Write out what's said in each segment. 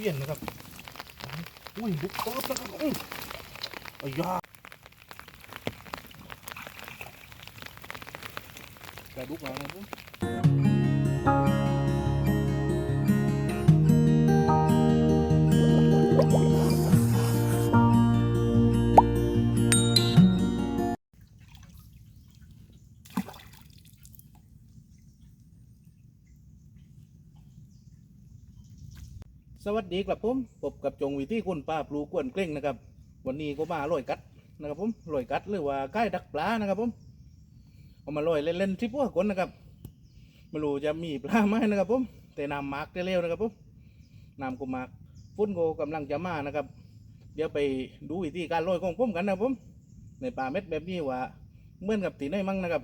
เพี้ยนนะครับอุ้ยบุกเติบนะครับอุ้ยอ้ยาแกบุกมาแล้วปุ๊บ ดีครับผมพบกับจงวิธีคุณป้าปลูกกวนเกล้งนะครับ วันนี้ก็มาลอยกัดนะครับผมลอยกัดหรือว่าใกล้ดักปลานะครับผมเอามาลอยเล่นๆที่พวกคนนะครับไม่รู้จะมีปลาไหมนะครับผมแต่น้ำมากได้เร็วๆนะครับผมน้ำก็หมากฟุ้นก็กำลังจะมานะครับ เดี๋ยวไปดูวิธีการลอยของผมกันนะครับผมในป่าเม็ดแบบนี้ว่าเหมือนกับตีน้อยมั่งนะครับ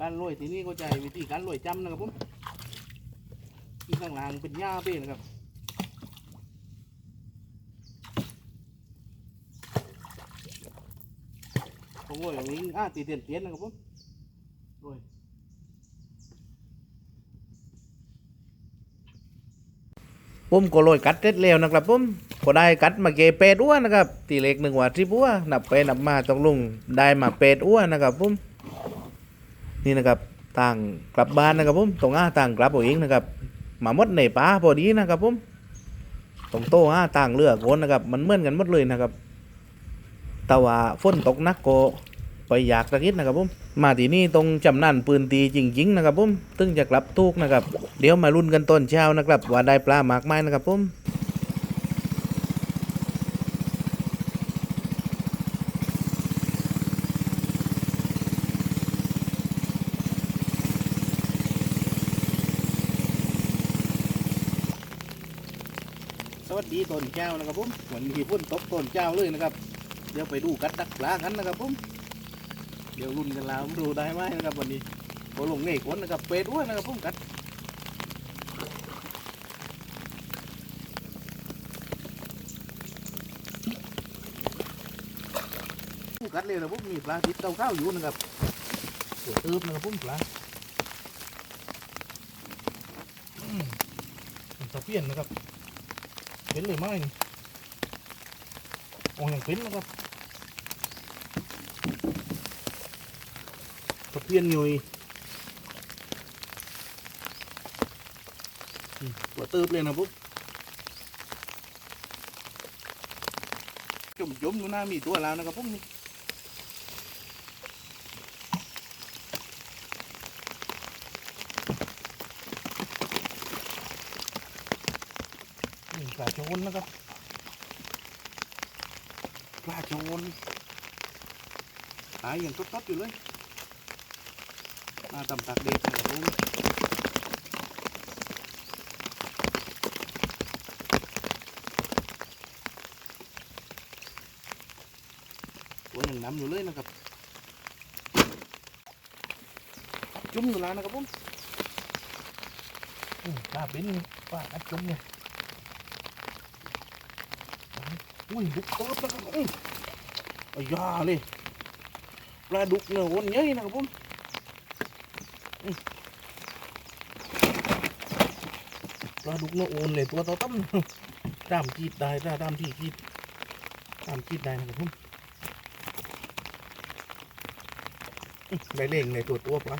การโรยที่นี้ก็จะวิธีการโรยจำนะครับผมที่ข้างล่างเป็นหญ้าเป้นะครับผมโรยอย่างนี้อ่าตีเตียนเตียนนะครับผมโรยผมก็โรยกัดเสร็จแล้วนะครับผมก็ได้กัดมาเกเป็ดอ้วนนะครับตีเล็กหนึ่งว่าที่ปัวนับไปนับมาต้องลุงได้มาเป็ดอ้วนนะครับผม นี่นะครับต่างกลับบ้านนะครับผมตรงอ้าต่างกลับเอาเองนะครับหมาหมดในป่าพอดีนะครับผมตรงโต๊ะอ้าต่างเลือกคนนะครับ มันเหมือนกันหมดเลยนะครับแต่ว่าฝนตกนักก็ไปอยากตะกิดนะครับผมมาที่นี่ตรงจำนันปืนตีจริง ๆ นะครับผมตึงจะกลับทุกนะครับ เดี๋ยวมาลุ้นกันต้นเช้านะครับ ว่าได้ปลามากไหมายนะครับผมสวัสดีต้น เช้านะครับผมวันนี้ฝนตกต้นเช้าเลยนะครับ เดี๋ยวไปดูกัดดักปลากันนะครับผมเดี๋ยวรุ่นกันแล้วดูได้ไหมนะครับวันนี้โอลงเงยคนนะครับเป็ดด้วยนะครับผมกัดกัดเลยนะผมมีปลาติดเต้าข้าวอยู่นะครับสวยตืบนะครับผมปลาเป็นตะเพียนนะครับ เป็นเลยไหมนี่องอย่างเป็นนะครับตะเพียนอยู่อีกอืมตัวตืบเลยนะปุ๊บจุ่มจุ่มๆดูหน้ามีตัวแล้วนะครับพวกนี้ โจนนะครับ ปลาโจนตายอย่างตุ๊บๆอยู่เลยมาตำตักเด็กนะครับผมตัวยังน้ำอยู่เลยนะครับ จุ่มอยู่แล้วนะครับผมอืมปลาเป็นปลาอัดจุ่มเนี่ย อุ้ยดุกเติบนะครับอุ้ยอ้ยาเลยปลาดุกเนื้อวนเย้ยนะครับผมปลาดุกเนื้อโอนเลยตัวเต่าตั้มตามกีดได้ถ้าตามที่กีดตามกีดได้นะครับผมได้เล่งในตัวตัวปลา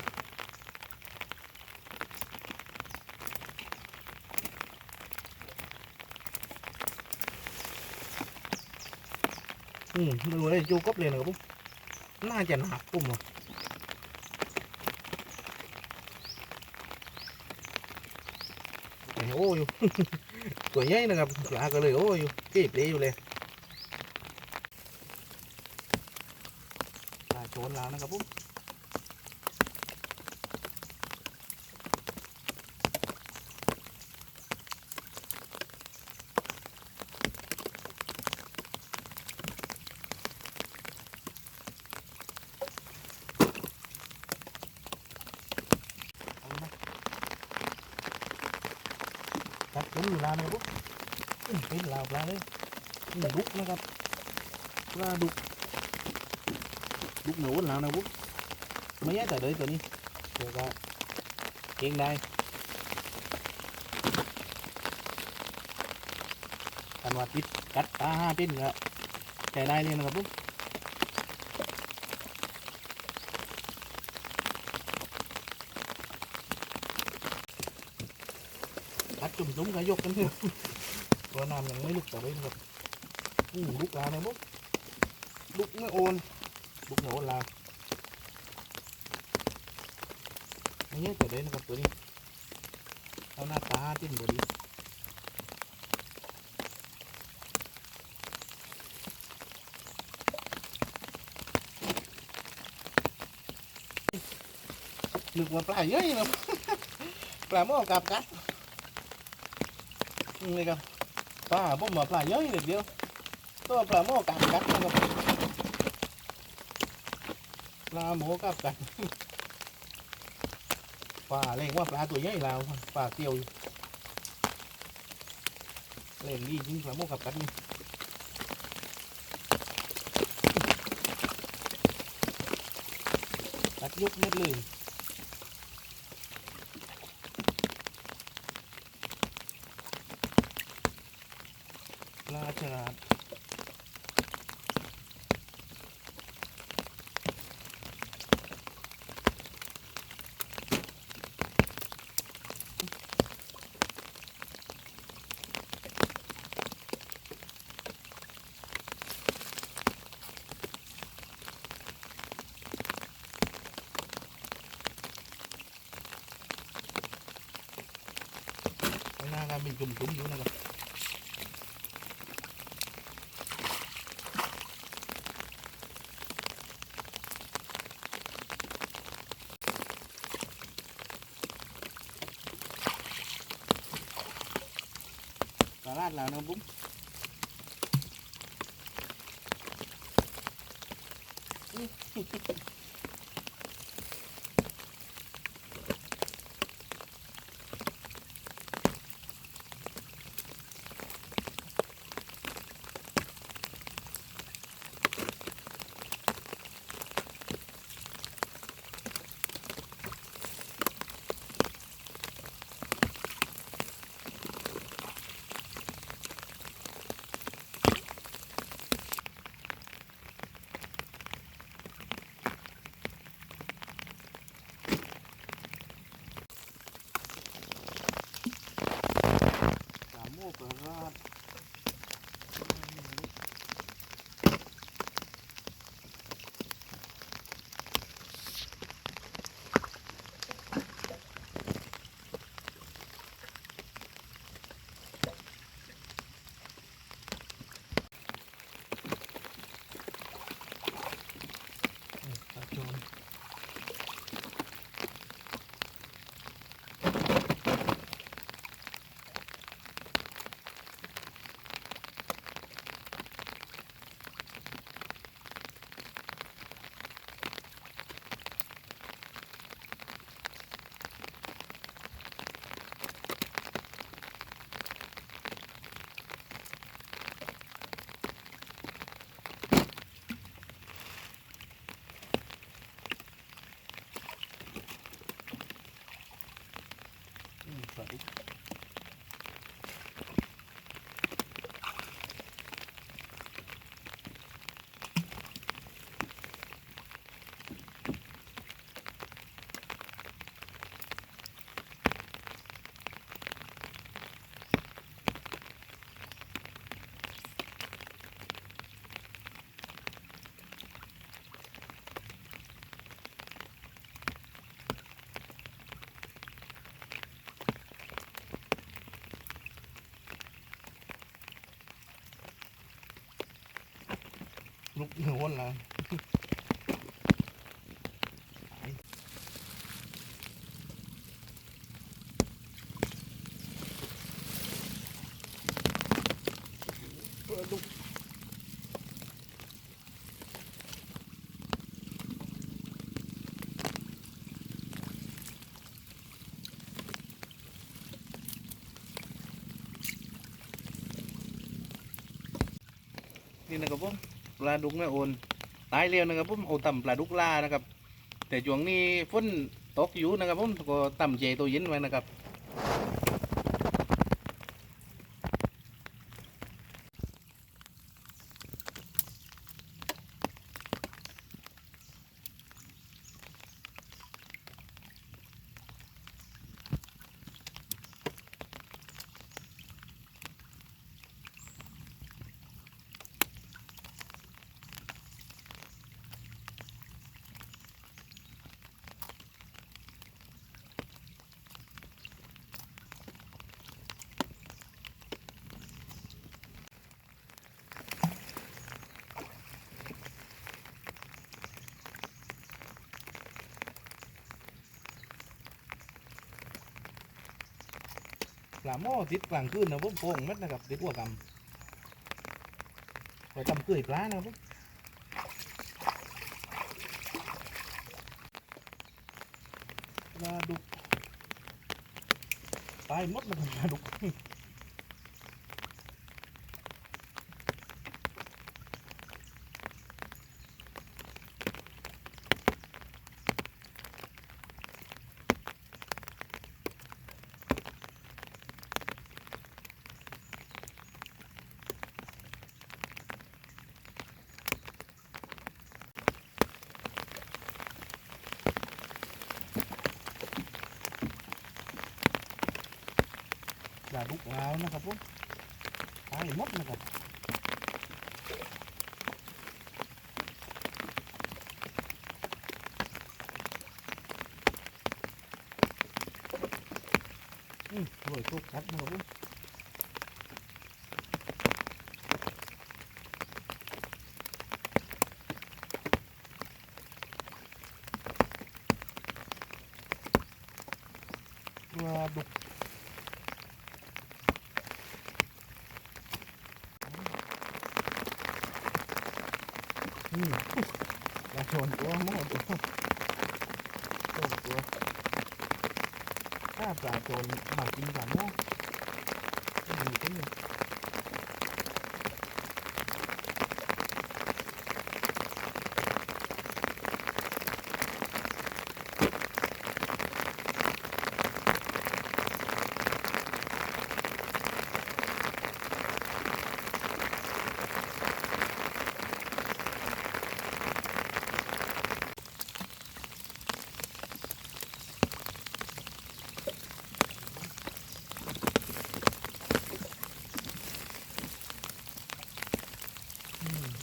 อืมดูเลยจูกบเลยนะครับผมน่าจะหนักปุ่มเลยโอ้อยู่ ตัวใหญ่นะครับปลาก็เลยโอ้อยู่กีบเลยอยู่เลยปลาโจนแล้วนะครับผม ตัดจุ้มอยู่แล้วนะครับผมอื้อเป็นลาวปลาเลยดุกนะครับปลาดุกดุกหนูแล้วนะครับไม่แย่แต่เลยตัวนี้เดี๋ยวก็เก่งได้กันว่าติดกัดตาห้าเป็นก็ใช้ได้เลยนะครับผม จุ่มจุ่มก็ยกกันเถอะตัวน้ำยังไม่ลุกแต่เลยนะครับอู้ลุกลาเลยบุ๊กลุกไม่โอนลุกโอนลาไม่เยอะแต่เลยนะครับตัวนี้เอาหน้าตาเต้นบดีนึกว่าปลาเยอะนะปลาหม้อกับกัด นี่ครับปลาผมมาปลาเยอะนิดเดียวตัวปลาหม้อกัดกัดนะครับปลาหมูกับกัดปลาเรียกว่าปลาตัวใหญ่แล้วปลาเกี่ยวเล่นดีจริงปลาหม้อกับกัดนี่กัดยกเม็ดเลย ปลาฉลาด ไม่น่ากันเป็นจุ่ม ลุกหัววนแล้ว ปลาดุกแม่โอนตายเร็วนะครับผมเอาต่ำปลาดุกล่านะครับ แต่ช่วงนี้ฝนตกอยู่นะครับผมก็ต่ำเจตัวเย็นไว้นะครับ ลาหม้อติดกลางคืนนะผมโป่งมัดนะครับติดหัวกำไว้กำเกยปลานะครับผมปลาดุกตายมดมันปลาดุกาลุกแล้วนะครับผมตายหมดนะครับอืมรวยทุกชัดนะครับผมปลาดุก อืมประชนตัวหมดตัวตัวตัวถ้าปลาชนมากินกันเนาะมีดีม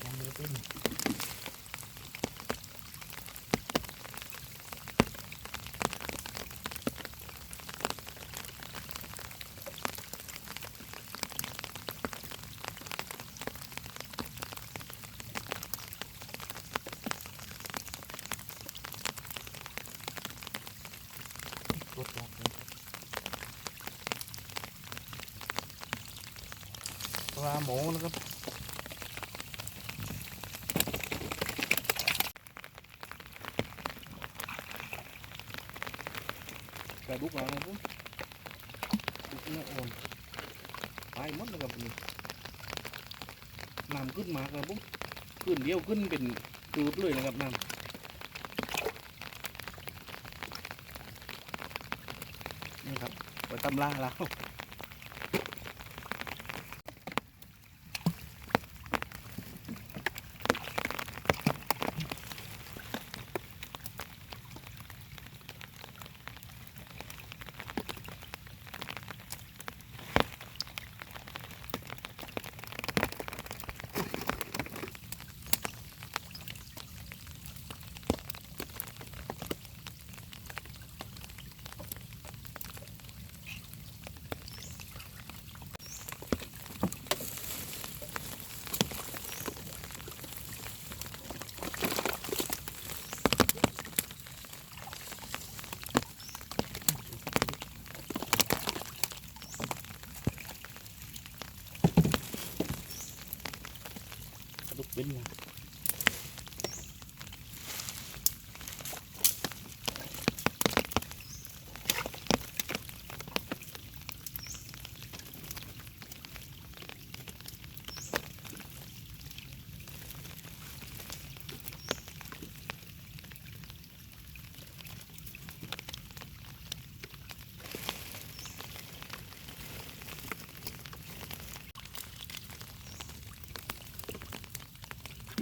ทำเลยเป็นรสจัดเลยปลา หมูนะครับกระดูกแล้วนะผมดุกเนื้ออ่อนตายหมดเลยครับนี่น้ำขึ้นมากเลยผมขึ้นเดียวขึ้นเป็นตืบเลยนะครับน้ำนี่ครับไปตำล่าแล้ว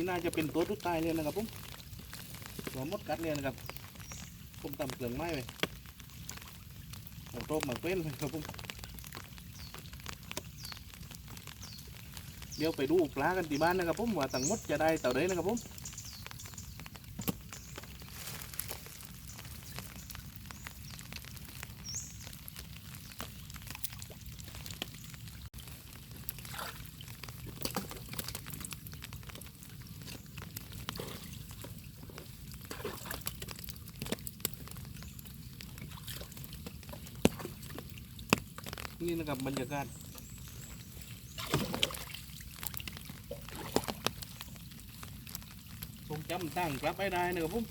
นี่น่าจะเป็นตัวทุกตายเลยนะครับผมตัวมดกัดเลยนะครับผมตำเกลืองไม้ไปเอาโต๊ะมาเป็นเลยครับผมเดี๋ยวไปดูปลากันที่บ้านนะครับผมว่าตังมดจะได้เต่าได้นะครับผม นี่นะครับบรรยากาศคงจำตั้งกลับไปได้นะครับผม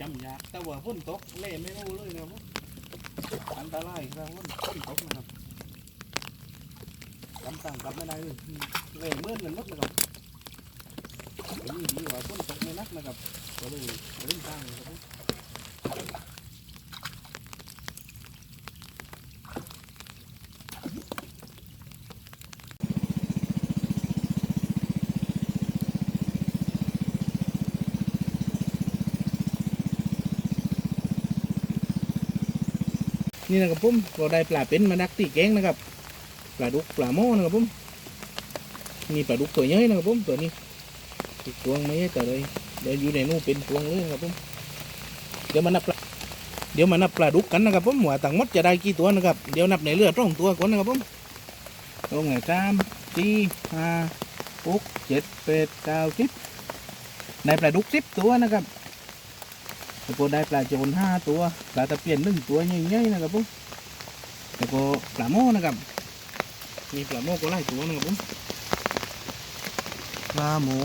จำยากแต่ว่าฝนตกเล่ไม่รู้เลยนะครับผมอันตรายครับฝนฝนตกนะครับจำตั้งกลับไม่ได้เลยเล่เมื่อนกันหมดนะครับนนี้ดีกว่าฝนตกไม่นักนะครับก็เลยเล่นตั้งนะครับ นี่นะครับผมเราได้ปลาเป็นมาดักตีแกงนะครับปลาดุกปลาโม่นะครับผมมีปลาดุกตัวใหญ่นะครับผมตัวนี้อีกตัวไม่ใช่แต่เลยเดี๋ยวอยู่ในนู่นเป็นตัวเลยนะครับผมเดี๋ยวมานับปลาเดี๋ยวมานับปลาดุกกันนะครับผมว่าต่างมดจะได้กี่ตัวนะครับเดี๋ยวนับในเรือต้องตัวก่อนนะครับผมตรงไหนสามสี่ห้าหกเจ็ดแปดเก้าสิบได้ปลาดุกสิบตัวนะครับ แล้วก็ได้ปลาโจรห้าตัว ปลาตะเพียนหนึ่งตัวใหญ่ๆนะครับผมแล้วก็ปลาโม่นะครับ มีปลาโม่ก็ไล่ตัวนะครับผมปลาหมู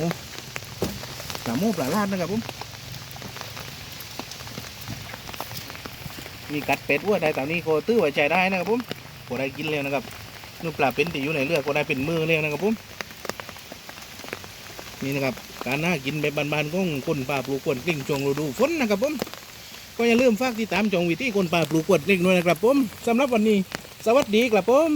ปลาโม่ปลาลาดนะครับผมมีกัดเป็ดวัวได้ตามนี้ก็ตื้อไว้ใจได้นะครับผมก็ได้กินแล้วนะครับนู่นปลาเป็นที่อยู่ในเรือก็ได้เป็นมือแล้วนะครับผมนี่นะครับ การน่ากินแบบบานๆของคนป่าปลูกกวนกลิ้งช่วงฤดูฝนนะครับผมก็อย่าลืมฝากติดตามจองวิธีคนป่าปลูกกวนกลิ้งด้วยนะครับผมสำหรับวันนี้ สวัสดีครับผม